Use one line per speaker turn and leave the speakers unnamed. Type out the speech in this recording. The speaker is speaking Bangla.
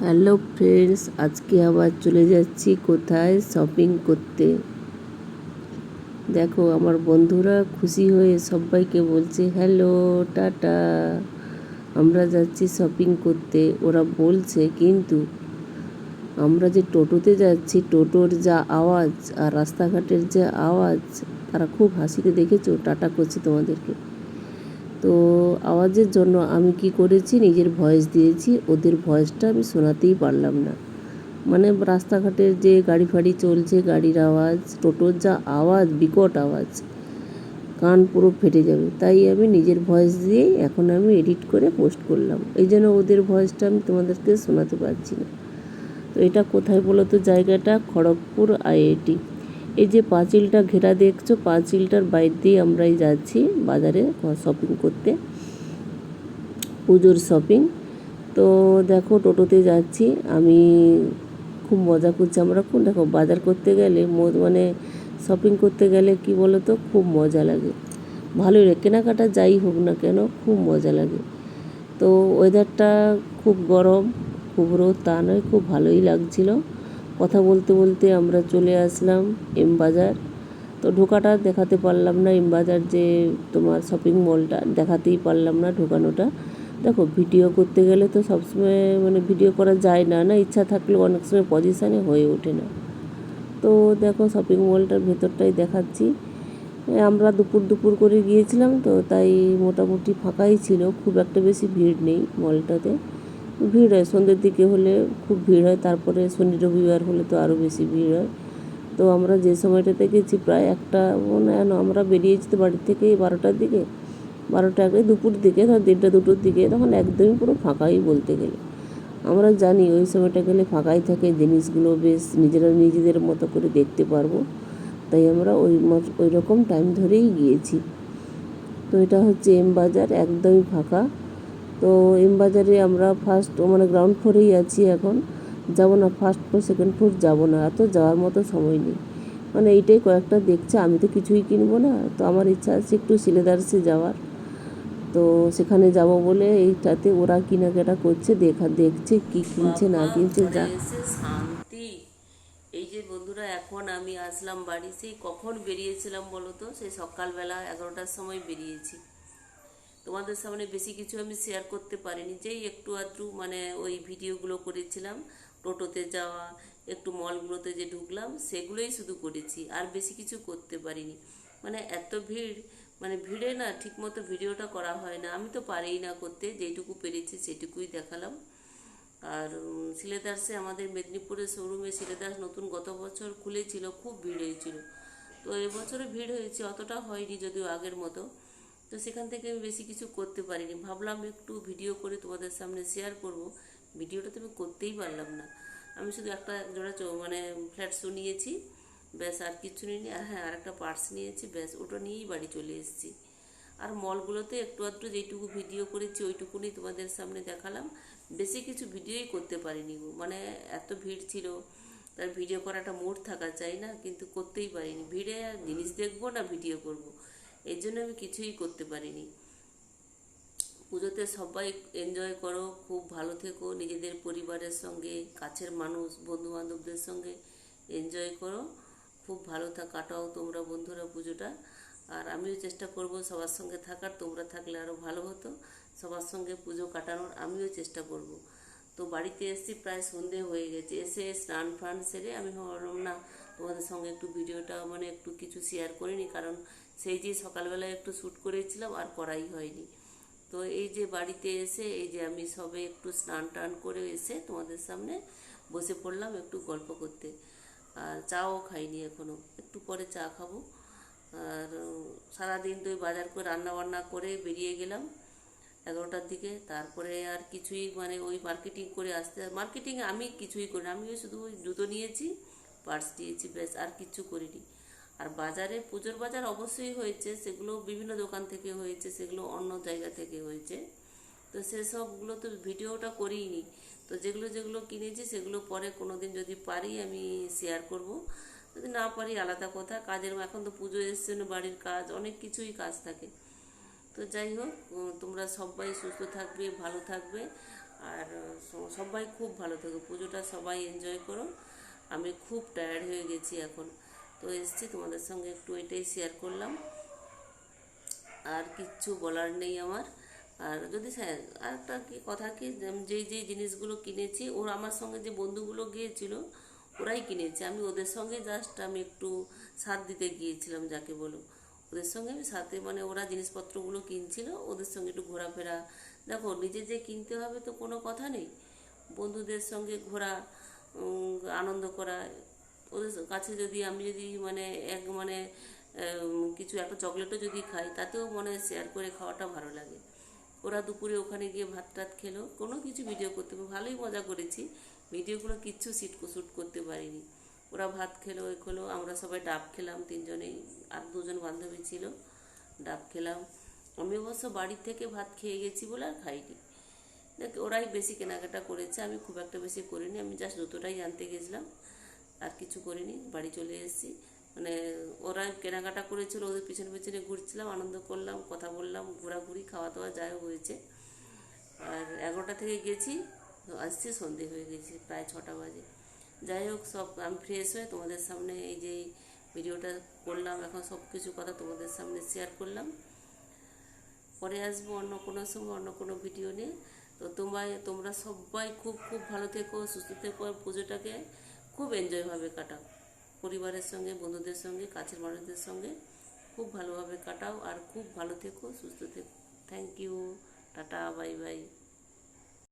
হ্যালো ফ্রেন্ডস, আজকে আবার চলে যাচ্ছি কোথায়? শপিং করতে। দেখো, আমার বন্ধুরা খুশি হয়ে সবাইকে বলছে, হ্যালো, টাটা। আমরা যাচ্ছি শপিং করতে। ওরা বলছে, কিন্তু আমরা যে টোটোতে যাচ্ছি, টোটোর যা আওয়াজ আর রাস্তাঘাটের যে আওয়াজ, তারা খুব হাসিতে দেখেছ। টাটা করছে তোমাদেরকে। তো আওয়াজের জন্য আমি কি করেছি? নিজের ভয়েস দিয়েছি। ওদের ভয়েসটা আমি শোনাতেই পারলাম না। মানে রাস্তাঘাটের যে গাড়ি ফাড়ি চলছে, গাড়ির আওয়াজ, টোটোর যা আওয়াজ, বিকট আওয়াজ, কান পুরো ফেটে যাবে। তাই আমি নিজের ভয়েস দিয়েই এখন আমি এডিট করে পোস্ট করলাম। এই জন্য ওদের ভয়েসটা আমি তোমাদেরকে শোনাতে পারছি না। তো এটা কোথায় বলো তো জায়গাটা খড়গপুর আইআইটি। এই যে পাঁচিলটা ঘেরা দেখছ, পাঁচিলটার বাইর দিয়ে আমরাই যাচ্ছি বাজারে শপিং করতে, পুজোর শপিং তো দেখো টোটোতে যাচ্ছি, আমি খুব মজা করছি আমরা খুব। দেখো বাজার করতে গেলে মানে শপিং করতে গেলে কি বলো তো খুব মজা লাগে। লাগে। কেনাকাটা যাই হোক না কেন, খুব মজা লাগে। তো ওয়েদারটা খুব গরম, খুব রোদ, তা নয়, খুব ভালোই লাগছিল। কথা বলতে বলতে আমরা চলে আসলাম এম বাজার। তো ঢোকাটা দেখাতে পারলাম না, এম বাজার যে তোমার শপিং মলটা দেখাতেই পারলাম না ঢোকানোটা। দেখো ভিডিও করতে গেলে তো সবসময় মানে ভিডিও করা যায় না না? ইচ্ছা থাকলেও অনেক সময় পজিশানে হয়ে ওঠে না। তো দেখো শপিং মলটার ভেতরটাই দেখাচ্ছি। আমরা দুপুর দুপুর করে গিয়েছিলাম তো তাই মোটামুটি ফাঁকাই ছিল, খুব একটা বেশি ভিড় নেই মলটাতে ভিড় হয়। সন্ধ্যের দিকে হলে খুব ভিড় হয়, তারপরে শনি রবিবার হলে তো আরও বেশি ভিড় হয়। তো আমরা যে সময়টাতে গেছি প্রায় একটা, মনে আমরা বেরিয়েছি তো বাড়ির থেকে বারোটার দিকে, বারোটা আগে দুপুর দিকে, ধর দেড়টা দুটোর দিকে, তখন একদমই পুরো ফাঁকাই বলতে গেলে। আমরা জানি ওই সময়টা গেলে ফাঁকাই থাকে, জিনিসগুলো বেশ নিজেরা নিজেদের মতো করে দেখতে পারব। তাই আমরা ওই ওই রকম টাইম ধরেই গিয়েছি। তো এটা হচ্ছে এম বাজার, একদমই ফাঁকা। তো এম বাজারে আমরা ফার্স্ট মানে গ্রাউন্ড ফ্লোরেই আছি এখন। যাব না ফার্স্ট ফ্লোর সেকেন্ড ফ্লোর যাব না এত যাওয়ার মতো সময় নেই। মানে এইটাই কয়েকটা দেখছে আমি তো কিছুই কিনবো না। তো আমার ইচ্ছা আছে একটু সিলেদার্সে যাওয়ার। তো সেখানে যাব বলে এইটাতে ওরা কেনাকাটা করছে দেখা দেখছে কি কিনছে না কিনছে যা। শান্তি। এই যে বন্ধুরা এখন আমি আসলাম বাড়ি। সেই কখন বেরিয়েছিলাম বলো তো? সেই সকালবেলা এগারোটার সময় বেরিয়েছি। তোমাদের সামনে বেশি কিছু আমি শেয়ার করতে পারিনি। যেই একটু আধটু মানে ওই ভিডিওগুলো করেছিলাম টোটোতে যাওয়া একটু মলগুলোতে যে ঢুকলাম সেগুলোই শুধু করেছি আর বেশি কিছু করতে পারিনি। মানে এত ভিড় মানে ভিড়ে না ঠিকমতো ভিডিওটা করা হয় না। আমি তো পারিই না করতে যেইটুকু পেরেছি সেটুকুই দেখালাম। আর উম, সিলেদার্সে আমাদের মেদিনীপুরের শোরুমে সিলেদার্স নতুন গত বছর খুলেছিল খুব ভিড় হয়েছিল। তো এবছরে ভিড় হয়েছে অতটা হয়নি যদিও আগের মতো। তো সেখান থেকে আমি বেশি কিছু করতে পারিনি। ভাবলাম একটু ভিডিও করে তোমাদের সামনে শেয়ার করব। ভিডিওটা তো আমি করতেই পারলাম না। আমি শুধু একটা জোড়া মানে ফ্ল্যাট শু নিয়েছি। ব্যাস, আর কিছু নিইনি। আর হ্যাঁ আর একটা পার্স নিয়েছি। ব্যাস, ওটা নিয়েই বাড়ি চলে এসেছি। আর মলগুলোতে একটু আধটু যেটুকু ভিডিও করেছি, ওইটুকুনি তোমাদের সামনে দেখালাম। বেশি কিছু ভিডিওই করতে পারিনি মানে এত ভিড় ছিল, তার ভিডিও করাটা মুড থাকা চাই না, কিন্তু করতেই পারিনি। ভিড়ে জিনিস দেখব না ভিডিও করব। এই জন্য আমি কিছুই করতে পারিনি। পুজোতে সবাই এনজয় করো, খুব ভালো থেকো, নিজেদের পরিবারের সঙ্গে, কাছের মানুষ বন্ধু বান্ধবদের সঙ্গে এনজয় করো, খুব ভালো থাক কাটাও তোমরা বন্ধুরা পুজোটা। আর আমিও চেষ্টা করব সবার সঙ্গে থাকার, তোমরা থাকলে আরও ভালো হতো। সবার সঙ্গে পুজো কাটানোর আমিও চেষ্টা করব। তো বাড়িতে এসেছি, প্রায় সন্ধে হয়ে গেছে। এসে স্নান ফান সেরে আমি ভাবলাম, না, তোমাদের সঙ্গে একটু ভিডিওটা মানে একটু কিছু শেয়ার করিনি, কারণ সেই যে সকালবেলায় একটু শ্যুট করেছিলাম আর করাই হয়নি। তো এই যে বাড়িতে এসে, এই যে আমি সবে একটু স্নান টান করে এসে তোমাদের সামনে বসে পড়লাম একটু গল্প করতে। আর চাও খাইনি এখনও, একটু পরে চা খাব। আর, সারাদিন তো বাজার করে রান্না বান্না করে বেরিয়ে গেলাম এগারোটার দিকে। তারপরে আর কিছুই মানে ওই মার্কেটিং করে আসতে মার্কেটিং আমি কিছুই করি না, আমিও শুধু ওই জুতো নিয়েছি পার্স নিয়েছি, ব্যাস, আর কিচ্ছু করিনি। আর বাজারে পুজোর বাজার অবশ্যই হয়েছে সেগুলো বিভিন্ন দোকান থেকে হয়েছে সেগুলো অন্য জায়গা থেকে হয়েছে। তো সেসবগুলো তো ভিডিওটা করিনি তো যেগুলো যেগুলো কিনেছি সেগুলো পরে কোনো দিন যদি পারি আমি শেয়ার করব। যদি না পারি আলাদা কথা। কাজের এখন তো পুজো এসছে না, বাড়ির কাজ অনেক কিছুই কাজ থাকে। তো যাই হোক তোমরা সবাই সুস্থ থাকবে ভালো থাকবে আর সবাই খুব ভালো থেকো। পুজোটা সবাই এনজয় করো। আমি খুব টায়ার্ড হয়ে গেছি এখন। তো এসছি, তোমাদের সঙ্গে একটু এটাই শেয়ার করলাম। আর কিচ্ছু বলার নেই আমার। আর যদি স্যার আর একটা কি কথা কি যেই যেই জিনিসগুলো কিনেছি, ওর আমার সঙ্গে যে বন্ধুগুলো গিয়েছিল, ওরাই কিনেছে। আমি ওদের সঙ্গে জাস্ট আমি একটু সাথ দিতে গিয়েছিলাম, যাকে বলো। ওদের সঙ্গে আমি সাথে মানে ওরা জিনিসপত্রগুলো কিনছিল, ওদের সঙ্গে একটু ঘোরাফেরা। দেখো, নিজে যে কিনতে হবে তো কোনো কথা নেই। বন্ধুদের সঙ্গে ঘোরা আনন্দ করা ওদের কাছে যদি আমি যদি মানে এক মানে কিছু একটা চকলেটও যদি খাই, তাতেও মনে হয় শেয়ার করে খাওয়াটা ভালো লাগে। ওরা দুপুরে ওখানে গিয়ে ভাত টাত খেলো, কোনো কিছু ভিডিও করতে ভালোই মজা করেছি। ভিডিওগুলো কিচ্ছু সিট শ্যুট করতে পারিনি। ওরা ভাত খেলো, এ খেলো, আমরা সবাই ডাব খেলাম, তিনজনেই, আর দুজন বান্ধবী ছিল, ডাব খেলাম। আমি অবশ্য বাড়ির থেকে ভাত খেয়ে গেছি বলে আর খাইনি। দেখ, ওরাই বেশি কেনাকাটা করেছে, আমি খুব একটা বেশি করিনি, আমি জাস্ট জুতোটাই আনতে গেছিলাম। আর কিছু করিনি, বাড়ি চলে এসেছি। মানে ওরা কেনাকাটা করেছিল, ওদের পিছনে পিছনে ঘুরছিলাম, আনন্দ করলাম, কথা বললাম, ঘোরাঘুরি খাওয়া দাওয়া যাই হয়েছে। আর এগারোটা থেকে গেছি, আসছি, সন্ধে হয়ে গেছে, প্রায় ছটা বাজে। যাই হোক, সব আমি ফ্রেশ হয়ে তোমাদের সামনে এই যে ভিডিওটা করলাম, এখন সব কিছু কথা তোমাদের সামনে শেয়ার করলাম। পরে আসব অন্য কোনো সময়, অন্য কোনো ভিডিও নিয়ে। তো তোমায়, তোমরা সবাই খুব খুব ভালো থেকো, সুস্থ থেকো পুজোটাকে খুব এনজয়ভাবে কাটাও। পরিবারের সঙ্গে, বন্ধুদের সঙ্গে, কাছের মানুষদের সঙ্গে খুব ভালোভাবে কাটাও আর খুব ভালো থেকো, সুস্থ থেকো। Thank you tata bye bye